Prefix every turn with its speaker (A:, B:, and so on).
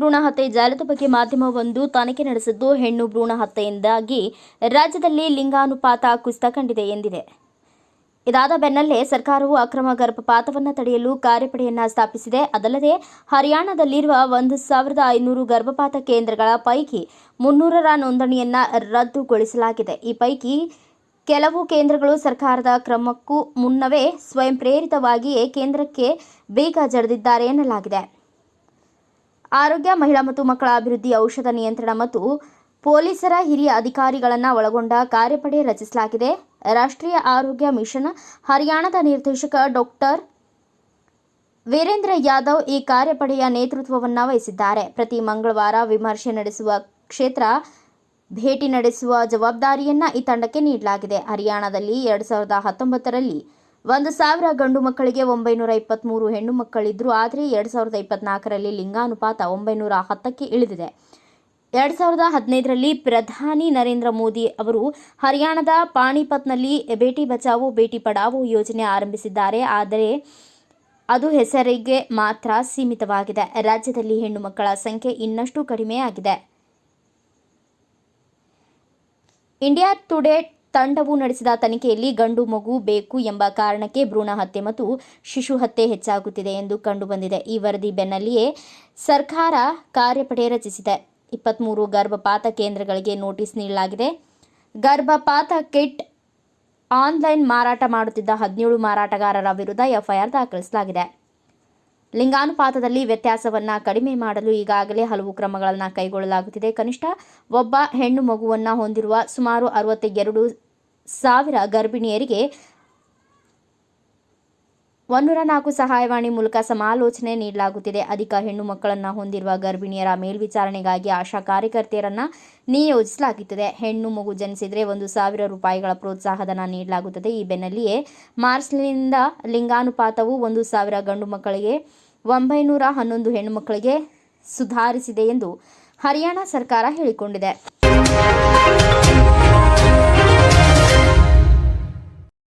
A: ಭ್ರೂಣ ಹತ್ಯೆ ಜಾಲದ ಬಗ್ಗೆ ಮಾಧ್ಯಮವೊಂದು ತನಿಖೆ ನಡೆಸಿದ್ದು ಹೆಣ್ಣು ಭ್ರೂಣ ಹತ್ಯೆಯಿಂದಾಗಿ ರಾಜ್ಯದಲ್ಲಿ ಲಿಂಗಾನುಪಾತ ಕುಸಿತ ಕಂಡಿದೆ ಎಂದಿದೆ. ಇದಾದ ಬೆನ್ನಲ್ಲೇ ಸರ್ಕಾರವು ಅಕ್ರಮ ಗರ್ಭಪಾತವನ್ನು ತಡೆಯಲು ಕಾರ್ಯಪಡೆಯನ್ನು ಸ್ಥಾಪಿಸಿದೆ. ಅದಲ್ಲದೆ ಹರಿಯಾಣದಲ್ಲಿರುವ ಒಂದು ಸಾವಿರದ ಐನೂರು ಗರ್ಭಪಾತ ಕೇಂದ್ರಗಳ ಪೈಕಿ ಮುನ್ನೂರರ ನೋಂದಣಿಯನ್ನು ರದ್ದುಗೊಳಿಸಲಾಗಿದೆ. ಈ ಪೈಕಿ ಕೆಲವು ಕೇಂದ್ರಗಳು ಸರ್ಕಾರದ ಕ್ರಮಕ್ಕೂ ಮುನ್ನವೇ ಸ್ವಯಂ ಪ್ರೇರಿತವಾಗಿಯೇ ಕೇಂದ್ರಕ್ಕೆ ಬೇಗ ಜಡಿದಿದ್ದಾರೆ ಎನ್ನಲಾಗಿದೆ. ಆರೋಗ್ಯ, ಮಹಿಳಾ ಮತ್ತು ಮಕ್ಕಳ ಅಭಿವೃದ್ಧಿ, ಔಷಧ ನಿಯಂತ್ರಣ ಮತ್ತು ಪೊಲೀಸರ ಹಿರಿಯ ಅಧಿಕಾರಿಗಳನ್ನು ಒಳಗೊಂಡ ಕಾರ್ಯಪಡೆ ರಚಿಸಲಾಗಿದೆ. ರಾಷ್ಟ್ರೀಯ ಆರೋಗ್ಯ ಮಿಷನ್ ಹರಿಯಾಣದ ನಿರ್ದೇಶಕ ಡಾಕ್ಟರ್ ವೀರೇಂದ್ರ ಯಾದವ್ ಈ ಕಾರ್ಯಪಡೆಯ ನೇತೃತ್ವವನ್ನು ವಹಿಸಿದ್ದಾರೆ. ಪ್ರತಿ ಮಂಗಳವಾರ ವಿಮರ್ಶೆ ನಡೆಸುವ ಕ್ಷೇತ್ರ ಭೇಟಿ ನಡೆಸುವ ಜವಾಬ್ದಾರಿಯನ್ನು ಈ ತಂಡಕ್ಕೆ ನೀಡಲಾಗಿದೆ. ಹರಿಯಾಣದಲ್ಲಿ ಎರಡ್ ಸಾವಿರದ ಹತ್ತೊಂಬತ್ತರಲ್ಲಿ ಒಂದು ಸಾವಿರ ಗಂಡು ಮಕ್ಕಳಿಗೆ ಒಂಬೈನೂರ ಇಪ್ಪತ್ತ್ಮೂರು ಹೆಣ್ಣು ಮಕ್ಕಳಿದ್ರು, ಆದರೆ ಎರಡು ಸಾವಿರದ ಇಪ್ಪತ್ನಾಲ್ಕರಲ್ಲಿ ಲಿಂಗಾನುಪಾತ ಒಂಬೈನೂರ ಹತ್ತಕ್ಕೆ ಇಳಿದಿದೆ. ಎರಡು ಸಾವಿರದ ಹದಿನೈದರಲ್ಲಿ ಪ್ರಧಾನಿ ನರೇಂದ್ರ ಮೋದಿ ಅವರು ಹರಿಯಾಣದ ಪಾಣಿಪತ್ನಲ್ಲಿ ಬೇಟಿ ಬಚಾವೋ, ಬೇಟಿ ಪಡಾವೋ ಯೋಜನೆ ಆರಂಭಿಸಿದ್ದಾರೆ. ಆದರೆ ಅದು ಹೆಸರಿಗೆ ಮಾತ್ರ ಸೀಮಿತವಾಗಿದೆ. ರಾಜ್ಯದಲ್ಲಿ ಹೆಣ್ಣು ಮಕ್ಕಳ ಸಂಖ್ಯೆ ಇನ್ನಷ್ಟು ಕಡಿಮೆಯಾಗಿದೆ. ಇಂಡಿಯಾ ಟುಡೇ ತಂಡವು ನಡೆಸಿದ ತನಿಖೆಯಲ್ಲಿ ಗಂಡು ಮಗು ಬೇಕು ಎಂಬ ಕಾರಣಕ್ಕೆ ಭ್ರೂಣ ಹತ್ಯೆ ಮತ್ತು ಶಿಶು ಹತ್ಯೆ ಹೆಚ್ಚಾಗುತ್ತಿದೆ ಎಂದು ಕಂಡುಬಂದಿದೆ. ಈ ವರದಿ ಬೆನ್ನಲ್ಲಿಯೇ ಸರ್ಕಾರ ಕಾರ್ಯಪಡೆ ರಚಿಸಿದೆ. ಇಪ್ಪತ್ತ್ಮೂರು ಗರ್ಭಪಾತ ಕೇಂದ್ರಗಳಿಗೆ ನೋಟಿಸ್ ನೀಡಲಾಗಿದೆ. ಗರ್ಭಪಾತ ಕಿಟ್ ಆನ್ಲೈನ್ ಮಾರಾಟ ಮಾಡುತ್ತಿದ್ದ ಹದಿನೇಳು ಮಾರಾಟಗಾರರ ವಿರುದ್ಧ ಎಫ್ಐಆರ್ ದಾಖಲಿಸಲಾಗಿದೆ. ಲಿಂಗಾನುಪಾತದಲ್ಲಿ ವ್ಯತ್ಯಾಸವನ್ನ ಕಡಿಮೆ ಮಾಡಲು ಈಗಾಗಲೇ ಹಲವು ಕ್ರಮಗಳನ್ನು ಕೈಗೊಳ್ಳಲಾಗುತ್ತಿದೆ. ಕನಿಷ್ಠ ಒಬ್ಬ ಹೆಣ್ಣು ಮಗುವನ್ನ ಹೊಂದಿರುವ ಸುಮಾರು ಅರವತ್ತೆರಡು ಸಾವಿರ ಗರ್ಭಿಣಿಯರಿಗೆ ಒನ್ನೂರ ನಾಲ್ಕು ಸಹಾಯವಾಣಿ ಮೂಲಕ ಸಮಾಲೋಚನೆ ನೀಡಲಾಗುತ್ತಿದೆ. ಅಧಿಕ ಹೆಣ್ಣು ಮಕ್ಕಳನ್ನು ಹೊಂದಿರುವ ಗರ್ಭಿಣಿಯರ ಮೇಲ್ವಿಚಾರಣೆಗಾಗಿ ಆಶಾ ಕಾರ್ಯಕರ್ತೆಯರನ್ನು ನಿಯೋಜಿಸಲಾಗುತ್ತಿದೆ. ಹೆಣ್ಣು ಮಗು ಜನಿಸಿದರೆ ಒಂದು ಸಾವಿರ ರೂಪಾಯಿಗಳ ಪ್ರೋತ್ಸಾಹಧನ ನೀಡಲಾಗುತ್ತದೆ. ಈ ಬೆನ್ನಲ್ಲಿಯೇ ಮಾರ್ಚ್ನಿಂದ ಲಿಂಗಾನುಪಾತವು ಒಂದು ಸಾವಿರ ಗಂಡು ಮಕ್ಕಳಿಗೆ ಒಂಬೈನೂರ ಹನ್ನೊಂದು ಹೆಣ್ಣು ಮಕ್ಕಳಿಗೆ ಸುಧಾರಿಸಿದೆ ಎಂದು ಹರಿಯಾಣ ಸರ್ಕಾರ ಹೇಳಿಕೊಂಡಿದೆ.